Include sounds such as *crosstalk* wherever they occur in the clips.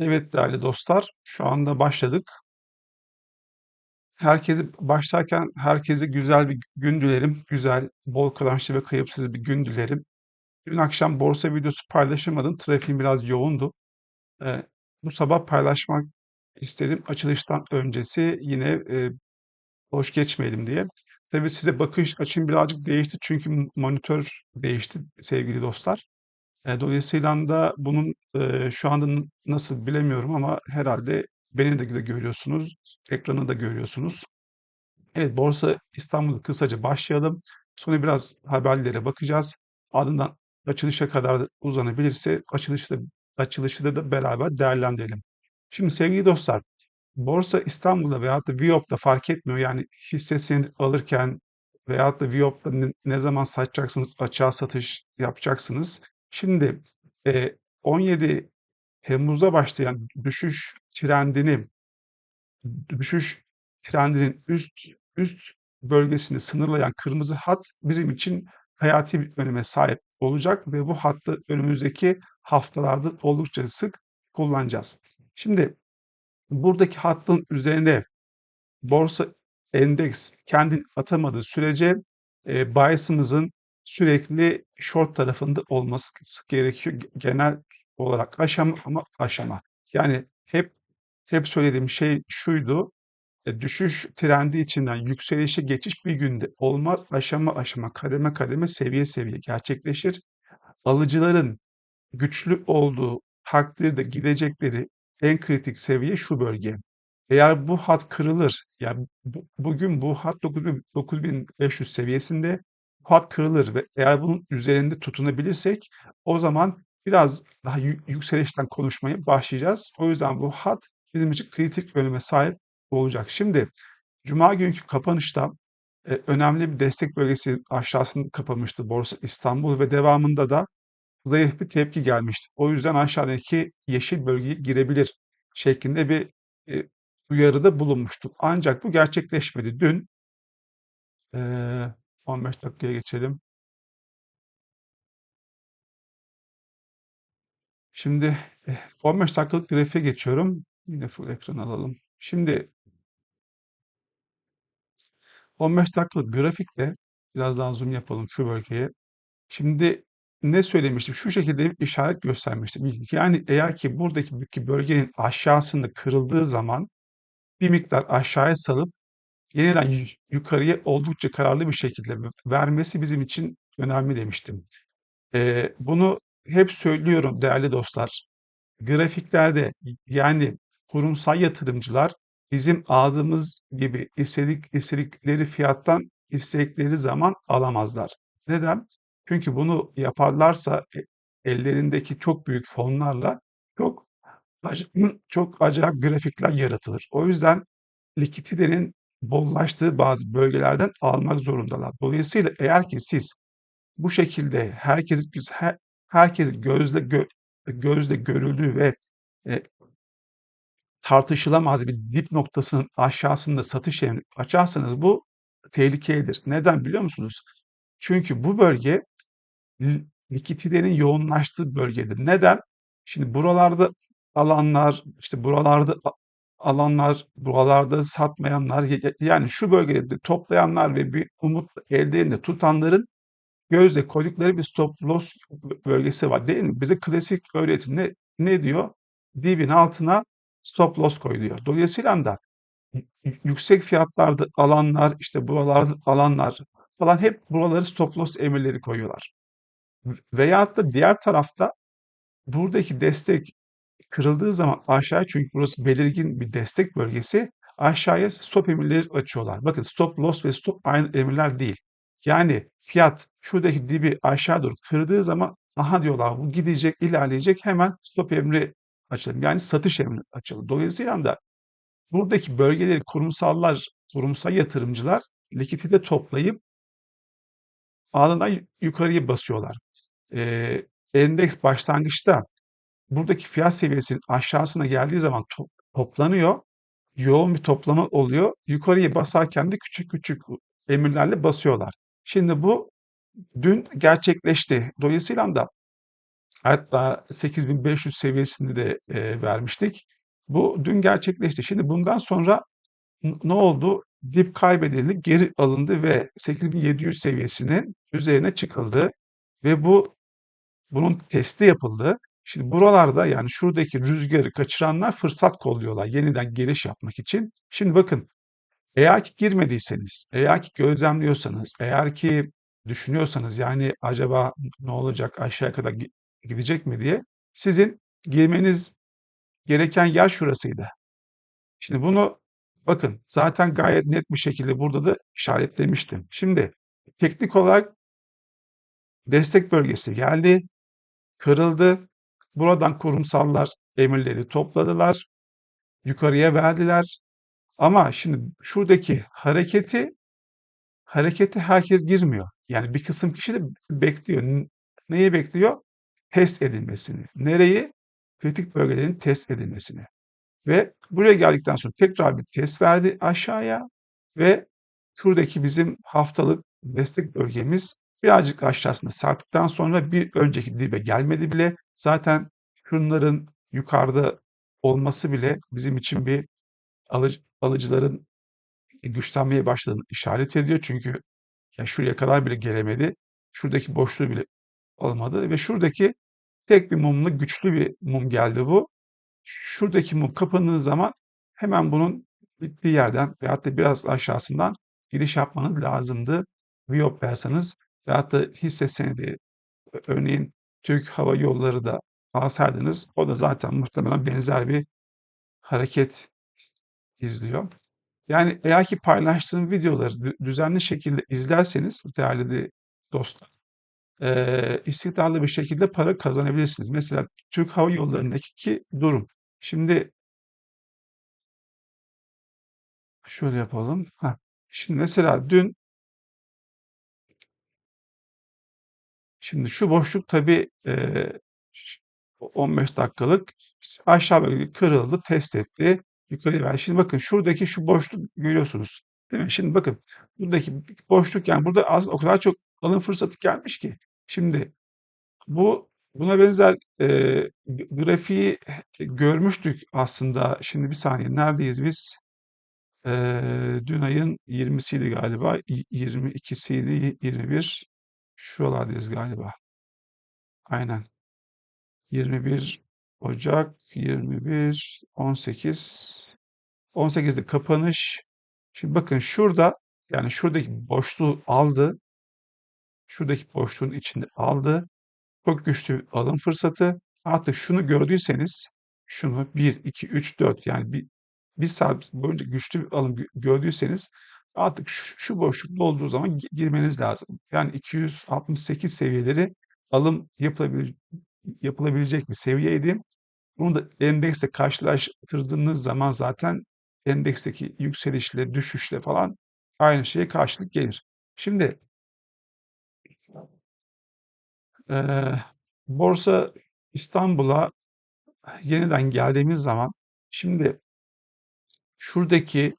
Evet değerli dostlar, şu anda başladık. Herkese başlarken herkese güzel bir gün dilerim. Güzel, bol kazançlı ve kayıpsız bir gün dilerim. Dün akşam borsa videosu paylaşamadım. Trafiğim biraz yoğundu. Ee, bu sabah paylaşmak istedim. Açılıştan öncesi yine e, boş geçmeyelim diye. Tabii size bakış açım birazcık değişti çünkü monitör değişti sevgili dostlar. Eee, dolayısıyla da bunun, eee, şu anda nasıl bilemiyorum ama herhâlde beni de görüyorsunuz, ekranı da görüyorsunuz. Evet, Borsa İstanbul'u kısaca başlayalım. Sonra biraz haberlere bakacağız. Ardından açılışa kadar da uzanabilirse açılışı da açılışı da da beraber değerlendirelim. Şimdi sevgili dostlar, Borsa İstanbul'da veyahut da Viyop'ta fark etmiyor. Yani hisse senedi alırken veyahut da Viyop'ta ne ne zaman satacaksınız, açığa satış yapacaksınız. Şimdi, eee, 17 Temmuz'da başlayan düşüş trendini düşüş trendinin üst üst bölgesini sınırlayan kırmızı hat bizim için hayati bir öneme sahip olacak ve bu hattı önümüzdeki haftalarda oldukça sık kullanacağız. Şimdi buradaki hattın üzerine borsa endeks kendini atamadığı sürece e, bias'ımızın sürekli short tarafında olması gerekiyor genel olarak aşama ama aşama. Yani hep hep söylediğim şey şuydu. E, düşüş trendi içinden yükselişe geçiş bir günde olmaz. Aşama aşama, kademe kademe, seviye seviye gerçekleşir. Alıcıların güçlü olduğu takdirde gidecekleri en kritik seviye şu bölge. Eğer bu hat kırılır, yani bu, bugün bu hat 9000 9500 seviyesinde hat kırılır ve eğer bunun üzerinde tutunabilirsek o zaman biraz daha yükselişten konuşmaya başlayacağız. O yüzden bu hat bizim için kritik öneme sahip olacak. Şimdi Cuma günkü kapanışta e, önemli bir destek bölgesi aşağısında kapamıştı Borsa İstanbul ve devamında da zayıf bir tepki gelmişti. O yüzden aşağıdaki yeşil bölgeye girebilir şeklinde bir e, uyarıda bulunmuştuk. Ancak bu gerçekleşmedi. Dün e, 15 dakikaya geçelim. Şimdi 15 dakikalık grafiğe geçiyorum. Yine full ekran alalım. Şimdi 15 dakikalık grafikte biraz daha zoom yapalım şu bölgeye. Şimdi ne söylemiştim? Şu şekilde bir işaret göstermiştim. Yani eğer ki buradaki bölgenin aşağısında kırıldığı zaman bir miktar aşağıya salıp yeniden yukarıya oldukça kararlı bir şekilde vermesi bizim için önemli demiştim. Eee, bunu hep söylüyorum değerli dostlar. Grafiklerde yani kurumsal yatırımcılar bizim aldığımız gibi istedik istedikleri fiyattan istedikleri zaman alamazlar. Neden? Çünkü bunu yaparlarsa e ellerindeki çok büyük fonlarla çok çok acayip grafikler yaratılır. O yüzden likiditenin bollaştığı bazı bölgelerden almak zorundalar. Dolayısıyla eğer ki siz bu şekilde herkes her herkes gözle gö gözle görüldüğü ve e, tartışılamaz bir dip noktasının aşağısında satış emri açarsanız bu tehlikelidir. Neden biliyor musunuz? Çünkü bu bölge likiditenin yoğunlaştığı bölgedir. Neden? Şimdi buralarda alanlar, işte buralarda alanlar, buralarda satmayanlar, yani şu bölgede toplayanlar ve bir umut ellerinde tutanların gözle koydukları bir stop loss bölgesi var değil mi? Bize klasik öğretim ne, diyor? Dibin altına stop loss koy diyor. Dolayısıyla da yüksek fiyatlarda alanlar, işte buralarda alanlar falan hep buraları stop loss emirleri koyuyorlar. Veyahut da diğer tarafta buradaki destek kırıldığı zaman aşağıya çünkü burası belirgin bir destek bölgesi aşağıya stop emirleri açıyorlar. Bakın stop loss ve stop aynı emirler değil. Yani fiyat şuradaki dibi aşağı doğru kırdığı zaman aha diyorlar bu gidecek, ilerleyecek hemen stop emri açalım. Yani satış emri açalım. Dolayısıyla da buradaki bölgeleri kurumsallar, kurumsal yatırımcılar likidite toplayıp anından yukarıya basıyorlar. Ee, endeks başlangıçta buradaki fiyat seviyesinin aşağısına geldiği zaman to toplanıyor. Yoğun bir toplama oluyor. Yukarıya basarken de küçük küçük emirlerle basıyorlar. Şimdi bu dün gerçekleşti. Dolayısıyla da Hatta 8500 seviyesini de e, vermiştik. Bu dün gerçekleşti. Şimdi bundan sonra ne oldu? Dip kaybedildi, geri alındı ve 8700 seviyesinin üzerine çıkıldı ve bu bunun testi yapıldı. Şimdi buralarda yani şuradaki rüzgarı kaçıranlar fırsat kolluyorlar yeniden giriş yapmak için. Şimdi bakın eğer ki girmediyseniz, eğer ki gözlemliyorsanız, eğer ki düşünüyorsanız yani acaba ne olacak aşağıya kadar gi- gidecek mi diye sizin girmeniz gereken yer şurasıydı. Şimdi bunu bakın zaten gayet net bir şekilde burada da işaretlemiştim. Şimdi teknik olarak destek bölgesi geldi, kırıldı. Buradan kurumsallar emirleri topladılar, yukarıya verdiler. Ama şimdi şuradaki hareketi harekete herkes girmiyor. Yani bir kısım kişi de bekliyor. Neyi bekliyor? Test edilmesini. Nereyi? Kritik bölgelerin test edilmesini. Ve buraya geldikten sonra tekrar bir test verdi aşağıya ve şuradaki bizim haftalık destek bölgemiz birazcık aşağısında sarktıktan sonra bir önceki dibe gelmedi bile. Zaten şunların yukarıda olması bile bizim için bir alıcı, alıcıların güçlenmeye başladığını işaret ediyor. Çünkü ya şuraya kadar bile gelemedi. Şuradaki boşluğu bile almadı ve şuradaki tek bir mumlu güçlü bir mum geldi bu. Şuradaki mum kapandığı zaman hemen bunun bittiği yerden veyahut da biraz aşağısından giriş yapmanız lazımdı. Viyop yaparsanız veyahut da hisse senedi örneğin Türk Hava Yolları da alsaydınız o da zaten muhtemelen benzer bir hareket izliyor. Yani eğer ki paylaştığım videoları dü- düzenli şekilde izlerseniz değerli dostlar, eee, istikrarlı bir şekilde para kazanabilirsiniz. Mesela Türk Hava Yolları'ndaki durum. Şimdi şöyle yapalım. Heh. Şimdi mesela dün, şimdi şu boşluk tabii eee, ş- 15 dakikalık aşağı bölge kırıldı, test etti, yukarı ver. Şimdi bakın şuradaki şu boşluk görüyorsunuz. Değil mi? Şimdi bakın buradaki boşluk yani burada az o kadar çok alım fırsatı gelmiş ki. Şimdi Bu buna benzer g- grafiği görmüştük aslında. Şimdi bir saniye neredeyiz biz? Eee, dün ayın 20'siydi galiba. y- 22'siydi, 21. Şuralardayız galiba. Aynen. 21 Ocak, 21, 18. 18'de kapanış. Şimdi bakın şurada yani şuradaki boşluğu aldı. Şuradaki boşluğun içinde aldı. Çok güçlü bir alım fırsatı. Artık şunu gördüyseniz, şunu 1, 2, 3, 4 yani bir, bir saat boyunca güçlü bir alım gö- gördüyseniz artık şu, şu boşlukta olduğu zaman gi- girmeniz lazım. Yani 268 seviyeleri alım yapılabil, yapılabilecek bir seviyeydi. Bunu da endeksle karşılaştırdığınız zaman zaten endeksteki yükselişle, düşüşle falan aynı şeye karşılık gelir. Şimdi eee, Borsa İstanbul'a yeniden geldiğimiz zaman şimdi şuradaki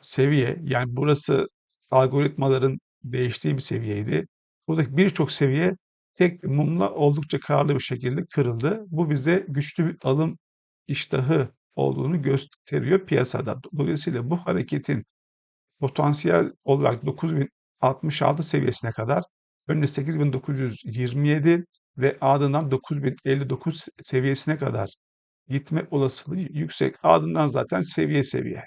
seviye yani burası algoritmaların değiştiği bir seviyeydi. Buradaki birçok seviye tek mumla oldukça kararlı bir şekilde kırıldı. Bu bize güçlü bir alım iştahı olduğunu gösteriyor piyasada. Dolayısıyla bu hareketin potansiyel olarak 9066 seviyesine kadar önce 8927 ve ardından 9059 seviyesine kadar gitme olasılığı yüksek. Ardından zaten seviye seviye.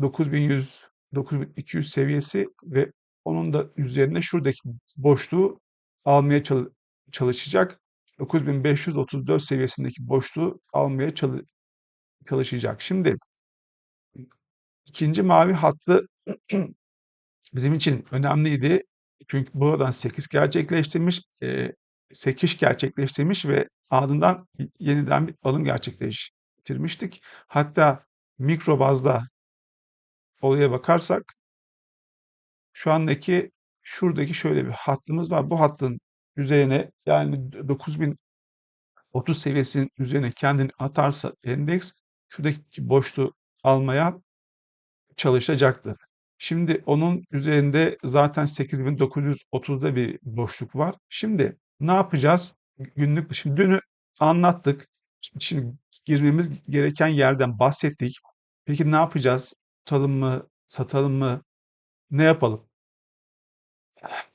9100, 9200 seviyesi ve onun da üzerine şuradaki boşluğu almaya çalı- çalışacak. 9534 seviyesindeki boşluğu almaya çalı- çalışacak. Şimdi ikinci mavi hattı *clears throat* bizim için önemliydi. Çünkü buradan 8 gerçekleştirmiş, eee, sekiş gerçekleştirmiş ve ardından yeniden bir alım gerçekleştirmiştik. Hatta mikro bazda olaya bakarsak şu andaki şuradaki şöyle bir hattımız var. Bu hattın üzerine yani 9030 seviyesinin üzerine kendini atarsa endeks şuradaki boşluğu almaya çalışacaktır. Şimdi onun üzerinde zaten 8930'da bir boşluk var. Şimdi ne yapacağız? günlük şimdi dünü anlattık. Şimdi girmemiz gereken yerden bahsettik. Peki ne yapacağız? Tutalım mı? Satalım mı? Ne yapalım?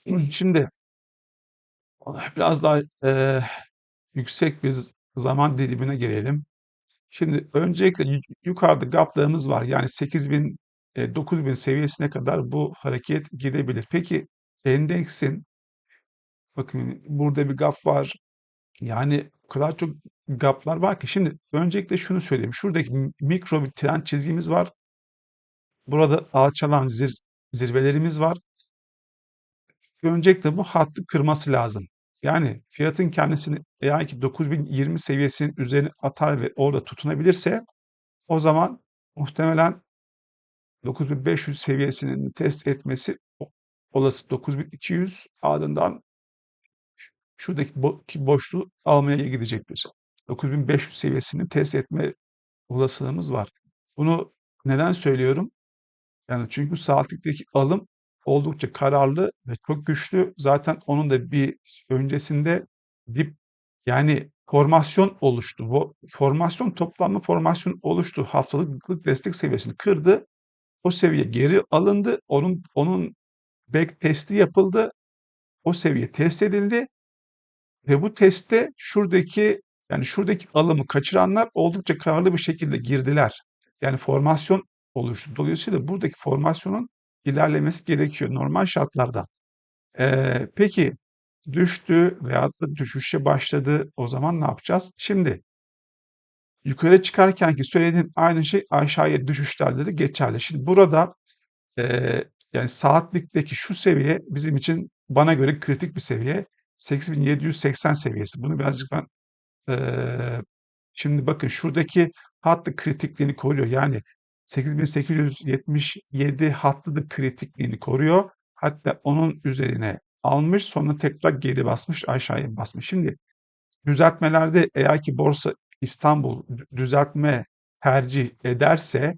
*clears throat* Şimdi biraz daha e, yüksek bir zaman dilimine gelelim. Şimdi öncelikle yukarıda gaplarımız var. Yani 8000 e, 9000 seviyesine kadar bu hareket gidebilir. Peki endeksin bakın burada bir gap var. Yani o kadar çok gaplar var ki. Şimdi öncelikle şunu söyleyeyim. Şuradaki mikro bir trend çizgimiz var. Burada alçalan zir zirvelerimiz var. Öncelikle bu hattı kırması lazım. Yani fiyatın kendisini eğer ki 9020 seviyesinin üzerine atar ve orada tutunabilirse o zaman muhtemelen 9500 seviyesinin test etmesi olası 9200 ardından şuradaki bo boşluğu almaya gidecektir. 9500 seviyesini test etme olasılığımız var. Bunu neden söylüyorum? Yani çünkü saatlikteki alım oldukça kararlı ve çok güçlü. Zaten onun da bir öncesinde bir yani formasyon oluştu. Bu formasyon toplamlı formasyon oluştu. Haftalık destek seviyesini kırdı. O seviye geri alındı. Onun onun back testi yapıldı. O seviye test edildi ve bu testte şuradaki yani şuradaki alımı kaçıranlar oldukça kararlı bir şekilde girdiler. Yani formasyon oluştu. Dolayısıyla buradaki formasyonun ilerlemesi gerekiyor normal şartlarda. Ee, peki düştü veyahut da düşüşe başladı. O zaman ne yapacağız? Şimdi yukarı çıkarken ki söylediğim aynı şey aşağıya düşüşlerde de geçerli. Şimdi burada e, yani saatlikteki şu seviye bizim için bana göre kritik bir seviye. 8780 seviyesi. Bunu birazcık ben e, şimdi bakın şuradaki hattı kritikliğini koruyor. Yani 8877 hattı da kritikliğini koruyor. Hatta onun üzerine almış sonra tekrar geri basmış aşağıya basmış. Şimdi düzeltmelerde eğer ki Borsa İstanbul düzeltme tercih ederse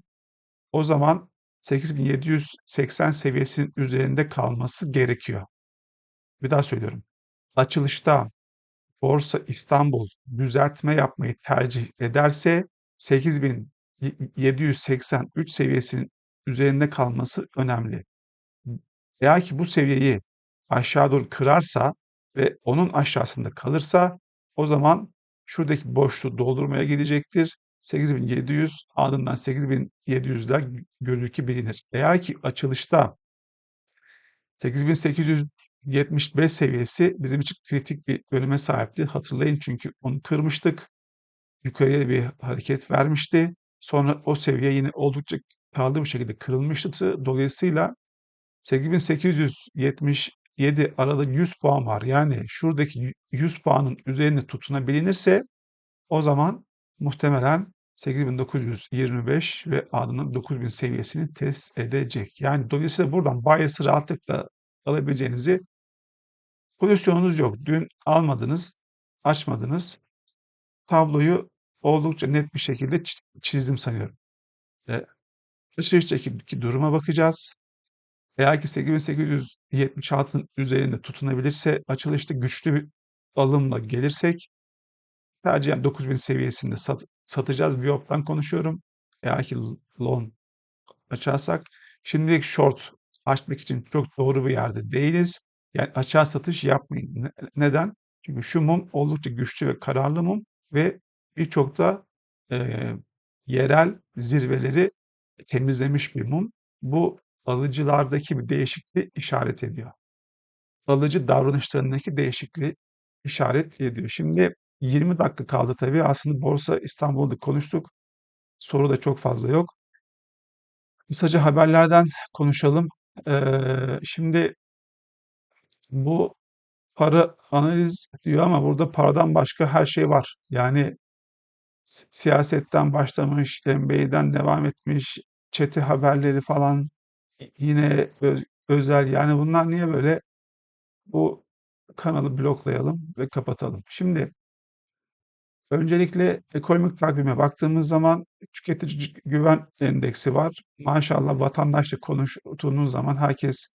o zaman 8780 seviyesinin üzerinde kalması gerekiyor. Bir daha söylüyorum. Açılışta Borsa İstanbul düzeltme yapmayı tercih ederse 8783 seviyesinin üzerinde kalması önemli. Eğer ki bu seviyeyi aşağı doğru kırarsa ve onun aşağısında kalırsa o zaman şuradaki boşluğu doldurmaya gidecektir. 8700 ardından 8700'ler gözükebilir. Eğer ki açılışta 8875 seviyesi bizim için kritik bir bölüme sahipti. Hatırlayın çünkü onu kırmıştık. Yukarıya bir hareket vermişti. Sonra o seviye yine oldukça karlı bir şekilde kırılmıştı. Dolayısıyla 8877 arada 100 puan var. Yani şuradaki 100 puanın üzerine tutunabilinirse o zaman muhtemelen 8925 ve ardından 9000 seviyesini test edecek. Yani dolayısıyla buradan bias'ı rahatlıkla alabileceğinizi pozisyonunuz yok. Dün almadınız, açmadınız. Tabloyu oldukça net bir şekilde çizdim sanıyorum. E, alışverişteki duruma bakacağız. Eğer ki 8876'nın üzerinde tutunabilirse açılışta güçlü bir alımla gelirsek tercihen 9000 seviyesinde sat, satacağız. Viyop'tan konuşuyorum. Eğer ki long açarsak şimdilik short açmak için çok doğru bir yerde değiliz. Yani açığa satış yapmayın. Neden? Çünkü şu mum oldukça güçlü ve kararlı mum ve birçok da e, yerel zirveleri temizlemiş bir mum. Bu alıcılardaki bir değişikliği işaret ediyor. Alıcı davranışlarındaki değişikliği işaret ediyor. Şimdi 20 dakika kaldı tabii. Aslında Borsa İstanbul'da konuştuk. Soru da çok fazla yok. Kısaca haberlerden konuşalım. Ee, şimdi bu para analiz diyor ama burada paradan başka her şey var. Yani siyasetten başlamış, NBA'den devam etmiş, çete haberleri falan yine öz, özel. Yani bunlar niye böyle? Bu kanalı bloklayalım ve kapatalım. Şimdi öncelikle ekonomik takvime baktığımız zaman tüketici güven endeksi var. Maşallah vatandaşla konuştuğunuz zaman herkes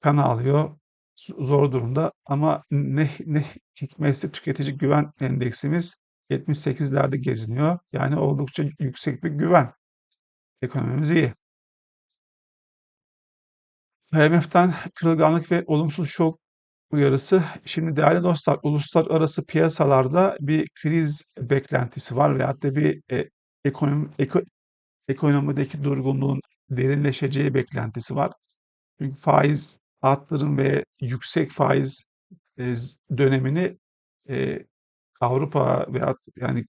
kan alıyor. zor durumda ama ne ne hikmetse tüketici güven endeksimiz 78'lerde geziniyor. Yani oldukça yüksek bir güven. Ekonomimiz iyi. IMF'den kırılganlık ve olumsuz şok uyarısı. Şimdi değerli dostlar, uluslararası piyasalarda bir kriz beklentisi var veyahut da bir e, ekonomi, eko, ekonomideki durgunluğun derinleşeceği beklentisi var. Çünkü faiz arttırım ve yüksek faiz e, dönemini e, Avrupa veya yani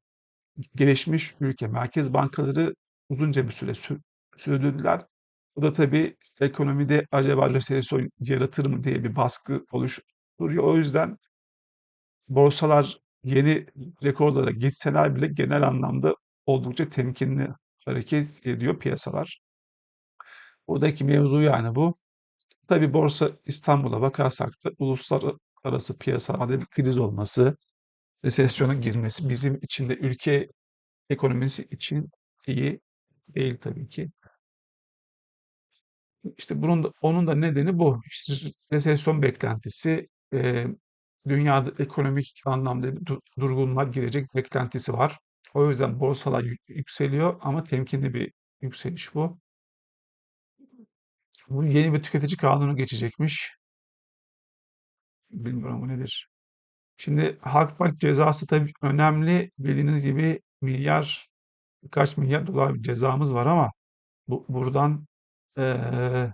gelişmiş ülke merkez bankaları uzunca bir süre sür, sürdürdüler. Bu da tabii ekonomide acaba resesyon yaratır mı diye bir baskı oluşturuyor. O yüzden borsalar yeni rekorlara geçseler bile genel anlamda oldukça temkinli hareket ediyor piyasalar. Buradaki mevzu yani bu. Tabii Borsa İstanbul'a bakarsak da uluslararası piyasalarda bir kriz olması, resesyona girmesi bizim için de ülke ekonomisi için iyi değil tabii ki. İşte bunun da, onun da nedeni bu. İşte resesyon beklentisi, e, dünyada ekonomik anlamda bir durgunluğa girecek beklentisi var. O yüzden borsalar yükseliyor ama temkinli bir yükseliş bu. Bu yeni bir tüketici kanunu geçecekmiş. Bilmiyorum bu nedir. Şimdi Halkbank cezası tabii önemli. Bildiğiniz gibi milyar, birkaç milyar dolar bir cezamız var ama bu, buradan eee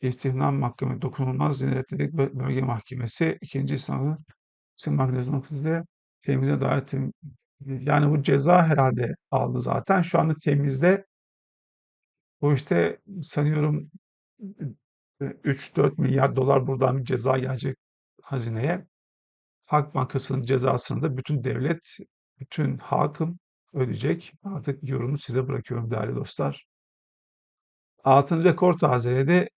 İstihdam Mahkemesi Dokunulmaz Zinetlilik Bölge Mahkemesi ikinci sınavı Sınıf Mahkemesi'nde temize dair tem yani bu ceza herhalde aldı zaten. Şu anda temizde bu işte sanıyorum 3-4 milyar dolar buradan bir ceza gelecek hazineye. Halk Bankası'nın cezasını da bütün devlet, bütün halkın ödeyecek. Artık yorumu size bırakıyorum değerli dostlar. Altın rekor tazeledi.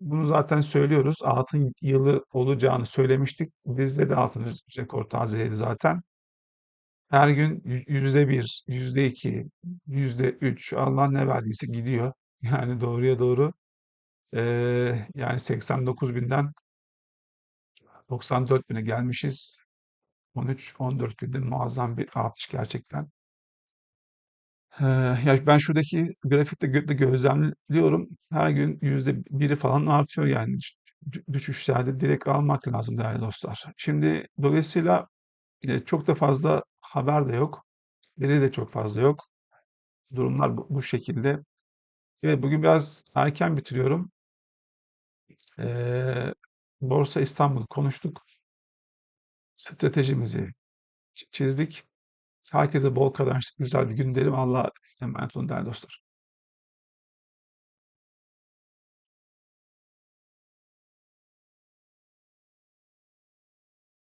Bunu zaten söylüyoruz. Altın yılı olacağını söylemiştik. Bizde de altın rekor tazeledi zaten. Her gün yüzde bir, yüzde iki, yüzde üç, Allah ne verdiyse gidiyor. *laughs* Yani doğruya doğru. Ee, yani 89 binden 94 bine gelmişiz. 13-14 günde muazzam bir artış gerçekten. Ee, ya ben şuradaki grafikte gö- gözlemliyorum. Her gün yüzde biri falan artıyor yani Dü- düşüşlerde direkt almak lazım değerli dostlar. Şimdi dolayısıyla e, çok da fazla haber de yok. Veri de çok fazla yok. Durumlar bu, bu şekilde. Evet bugün biraz erken bitiriyorum. Ee, Borsa İstanbul konuştuk. Stratejimizi çizdik. Herkese bol kazançlı güzel bir gün dilerim. Allah'a emanet olun değerli dostlar.